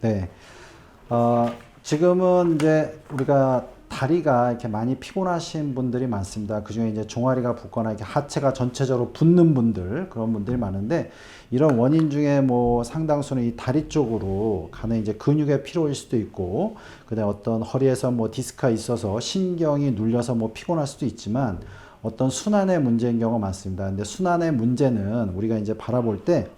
네. 어, 지금은 이제 우리가 다리가 이렇게 많이 피곤하신 분들이 많습니다. 그 중에 이제 종아리가 붓거나 이렇게 하체가 전체적으로 붓는 분들, 그런 분들이 많은데, 이런 원인 중에 뭐 상당수는 이 다리 쪽으로 가는 이제 근육의 피로일 수도 있고, 그 다음에 어떤 허리에서 뭐 디스크가 있어서 신경이 눌려서 뭐 피곤할 수도 있지만, 어떤 순환의 문제인 경우가 많습니다. 근데 순환의 문제는 우리가 이제 바라볼 때,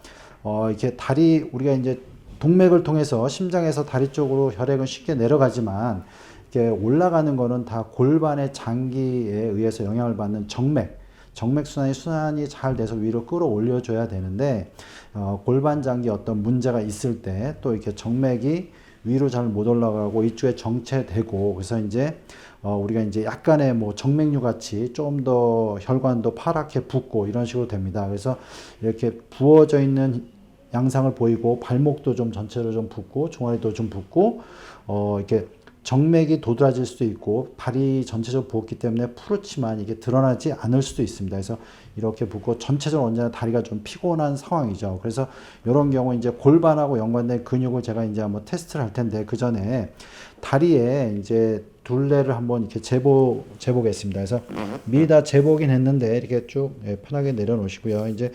어, 이렇게 다리, 우리가 이제 동맥을 통해서 심장에서 다리 쪽으로 혈액은 쉽게 내려가지만 이렇게 올라가는 거는 다 골반의 장기에 의해서 영향을 받는 정맥, 정맥 순환이 순환이 잘 돼서 위로 끌어올려 줘야 되는데 어, 골반 장기 어떤 문제가 있을 때 또 이렇게 정맥이 위로 잘 못 올라가고 이쪽에 정체되고 그래서 이제 어, 우리가 이제 약간의 뭐 정맥류 같이 좀 더 혈관도 파랗게 붓고 이런 식으로 됩니다. 그래서 이렇게 부어져 있는 양상을 보이고 발목도 좀 전체로 좀 붓고 종아리도 좀 붓고 어 이렇게 정맥이 도드라질 수도 있고 발이 전체적으로 부었기 때문에 푸르지만 이게 드러나지 않을 수도 있습니다. 그래서 이렇게 붓고 전체적으로 언제나 다리가 좀 피곤한 상황이죠. 그래서 이런 경우 이제 골반하고 연관된 근육을 제가 이제 한번 테스트를 할 텐데 그 전에 다리에 이제 둘레를 한번 이렇게 재보 재보겠습니다. 그래서 미리 다 재보긴 했는데 이렇게 쭉 예, 편하게 내려놓으시고요. 이제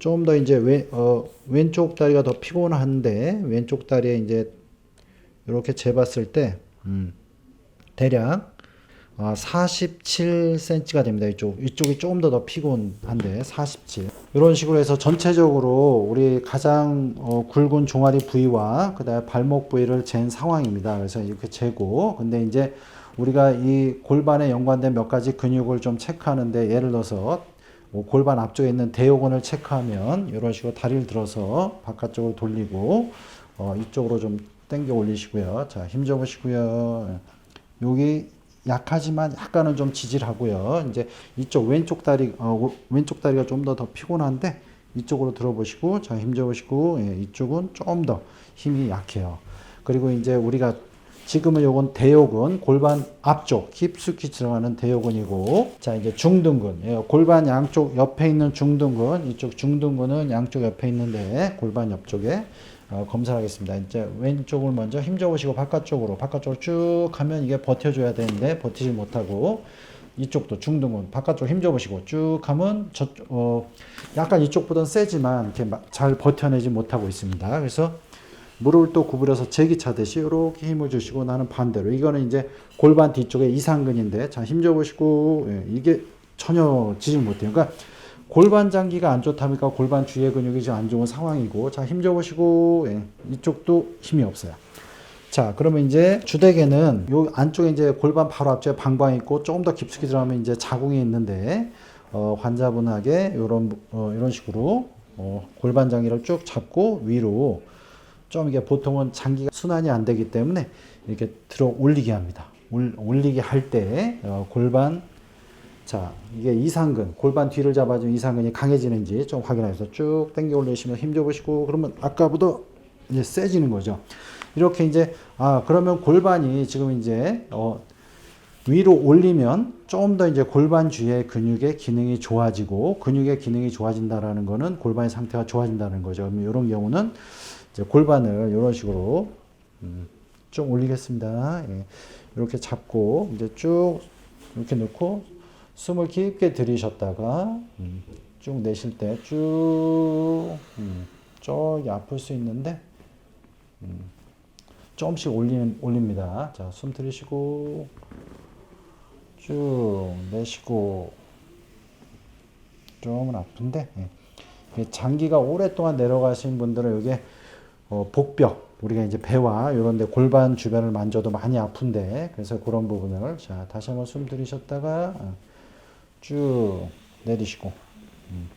좀 더 이제 왼, 어, 왼쪽 다리가 더 피곤한데 왼쪽 다리에 이제 이렇게 재봤을 때 음, 대략 아, 47cm가 됩니다. 이쪽 이쪽이 조금 더 더 피곤한데 47 이런 식으로 해서 전체적으로 우리 가장 어, 굵은 종아리 부위와 그 다음에 발목 부위를 잰 상황입니다. 그래서 이렇게 재고 근데 이제 우리가 이 골반에 연관된 몇 가지 근육을 좀 체크하는데 예를 들어서 뭐 골반 앞쪽에 있는 대요근을 체크하면 이런 식으로 다리를 들어서 바깥쪽으로 돌리고 어, 이쪽으로 좀 당겨 올리시고요. 자, 힘 줘보시고요. 여기 약하지만 약간은 좀 지질하고요. 이제 이쪽 왼쪽 다리, 어, 오- 왼쪽 다리가 좀더더 피곤한데 이쪽으로 들어보시고, 자, 힘 줘보시고, 예, 이쪽은 좀 더 힘이 약해요. 그리고 이제 우리가 지금은 요건 대요근, 골반 앞쪽 깊숙이 들어가는 대요근이고, 자, 이제 중둔근. 예, 골반 양쪽 옆에 있는 중둔근, 이쪽 중둔근은 양쪽 옆에 있는데, 골반 옆쪽에 어, 검사하겠습니다. 이제 왼쪽을 먼저 힘 줘보시고 바깥쪽으로, 바깥쪽으로 쭉 하면 이게 버텨줘야 되는데, 버티지 못하고, 이쪽도 중둔근 바깥쪽 힘 줘보시고 쭉 하면 저 어, 약간 이쪽보다는 세지만 이렇게 막잘 버텨내지 못하고 있습니다. 그래서 무릎을 또 구부려서 제기 차듯이 이렇게 힘을 주시고 나는 반대로 이거는 이제 골반 뒤쪽에 이상근인데 자 힘 줘보시고 예, 이게 전혀 지질 못해요. 그러니까 골반 장기가 안 좋다니까 골반 주위의 근육이 좀안 좋은 상황이고 자 힘 줘보시고 예, 이쪽도 힘이 없어요. 자, 그러면 이제 주대개는 요 안쪽에 이제 골반 바로 앞쪽에 방광이 있고 조금 더 깊숙이 들어가면 이제 자궁이 있는데 어, 환자분에게 요런 어, 이런 식으로 어, 골반 장기를 쭉 잡고 위로 좀 이게 보통은 장기가 순환이 안 되기 때문에 이렇게 들어 올리게 합니다. 올, 올리게 할때 어, 골반 자 이게 이상근 골반 뒤를 잡아준 이상근이 강해지는지 좀 확인해서 쭉 당겨 올리시면 힘 줘보시고 그러면 아까보다 이제 세지는 거죠. 이렇게 이제 아 그러면 골반이 지금 이제 어 위로 올리면 좀더 이제 골반 주위의 근육의 기능이 좋아지고 근육의 기능이 좋아진다라는 거는 골반의 상태가 좋아진다는 거죠. 그럼 이런 경우는 이제 골반을 이런 식으로 음, 좀 올리겠습니다. 예. 이렇게 잡고 이제 쭉 이렇게 놓고 숨을 깊게 들이셨다가 음, 쭉 내쉴 때쭉 음, 아플 수 있는데 음, 조금씩 올리는, 올립니다. 자, 숨 들이쉬고, 쭉 내쉬고, 조금은 아픈데, 예. 장기가 오랫동안 내려가신 분들은 이게 어, 복벽, 우리가 이제 배와 이런 데 골반 주변을 만져도 많이 아픈데, 그래서 그런 부분을, 자, 다시 한번 숨 들이셨다가, 어, 쭉 내리시고, 음.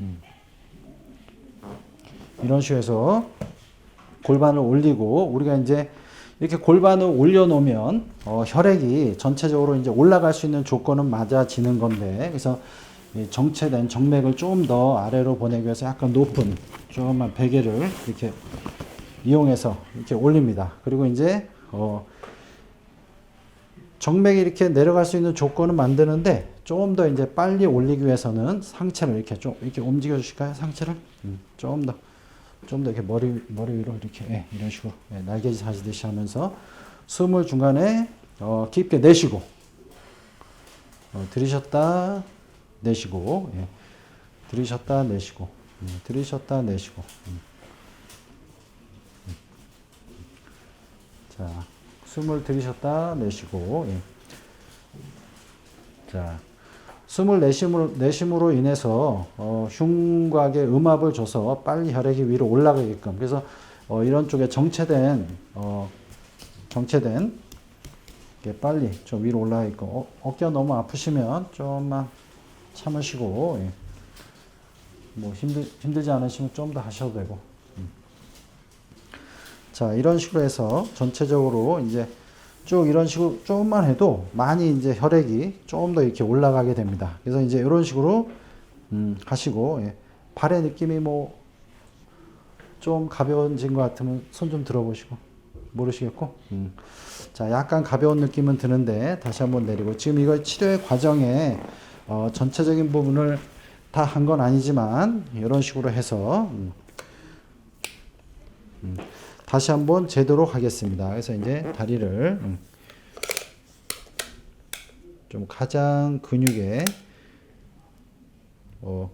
음. 이런 식으로 해서 골반을 올리고 우리가 이제 이렇게 골반을 올려놓으면 어, 혈액이 전체적으로 이제 올라갈 수 있는 조건은 맞아지는 건데 그래서 이 정체된 정맥을 좀 더 아래로 보내기 위해서 약간 높은 조금만 베개를 이렇게 이용해서 이렇게 올립니다. 그리고 이제 어, 정맥이 이렇게 내려갈 수 있는 조건을 만드는데 조금 더 이제 빨리 올리기 위해서는 상체를 이렇게 좀 이렇게 움직여 주실까요? 상체를 음, 조금 더 좀 더 이렇게 머리 머리 위로 이렇게 예, 이런 식으로 예, 날개짓 하시듯이 하면서 숨을 중간에 어, 깊게 내쉬고 어, 들이셨다 내쉬고 예. 들이셨다 내쉬고 음, 들이셨다 내쉬고 음. 음. 자 숨을 들이셨다 내쉬고 예. 자 숨을 내쉼으로, 내쉼으로 인해서 어, 흉곽에 음압을 줘서 빨리 혈액이 위로 올라가게끔 그래서 어, 이런 쪽에 정체된 어, 정체된 이렇게 빨리 좀 위로 올라가게끔 어, 어깨가 너무 아프시면 좀만 참으시고 예. 뭐 힘들, 힘들지 않으시면 좀 더 하셔도 되고 음. 자 이런 식으로 해서 전체적으로 이제 쭉 이런 식으로 조금만 해도 많이 이제 혈액이 좀더 이렇게 올라가게 됩니다. 그래서 이제 이런 식으로 음, 하시고 예. 발의 느낌이 뭐 좀 가벼워진 것 같으면 손 좀 들어보시고 모르시겠고 음. 자 약간 가벼운 느낌은 드는데 다시 한번 내리고 지금 이거 치료의 과정에 어, 전체적인 부분을 다 한 건 아니지만 이런 식으로 해서 음. 음. 다시 한번 재도록 하겠습니다. 그래서 이제 다리를 음, 좀 가장 근육에 어,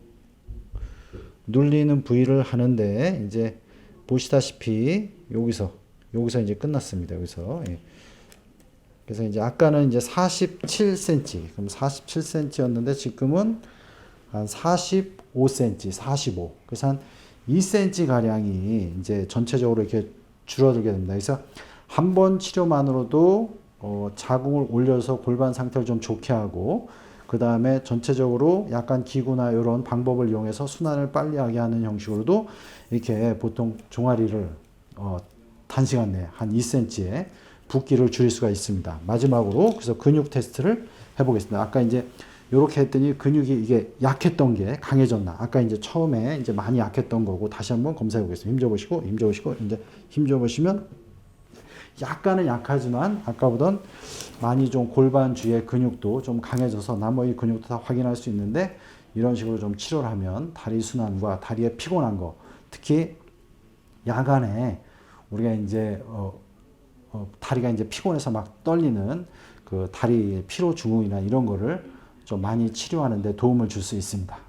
눌리는 부위를 하는데 이제 보시다시피 여기서 여기서 이제 끝났습니다. 여기서 예. 그래서 이제 아까는 이제 47cm 그럼 47cm였는데 지금은 한 45cm, 45. 그래서 한 2cm 가량이 이제 전체적으로 이렇게 줄어들게 됩니다. 그래서 한 번 치료만으로도 어, 자궁을 올려서 골반 상태를 좀 좋게 하고 그 다음에 전체적으로 약간 기구나 이런 방법을 이용해서 순환을 빨리 하게 하는 형식으로도 이렇게 보통 종아리를 어, 단시간 내에 한 2cm의 붓기를 줄일 수가 있습니다. 마지막으로 그래서 근육 테스트를 해보겠습니다. 아까 이제 이렇게 했더니 근육이 이게 약했던 게 강해졌나? 아까 이제 처음에 이제 많이 약했던 거고 다시 한번 검사해 보겠습니다. 힘줘 보시고 힘줘 보시고 이제 힘줘 보시면 약간은 약하지만 아까보단 많이 좀 골반 주위의 근육도 좀 강해져서 나머지 근육도 다 확인할 수 있는데 이런 식으로 좀 치료를 하면 다리 순환과 다리의 피곤한 거 특히 야간에 우리가 이제 어, 어, 다리가 이제 피곤해서 막 떨리는 그 다리 피로 증후이나 이런 거를 좀 많이 치료하는데 도움을 줄 수 있습니다.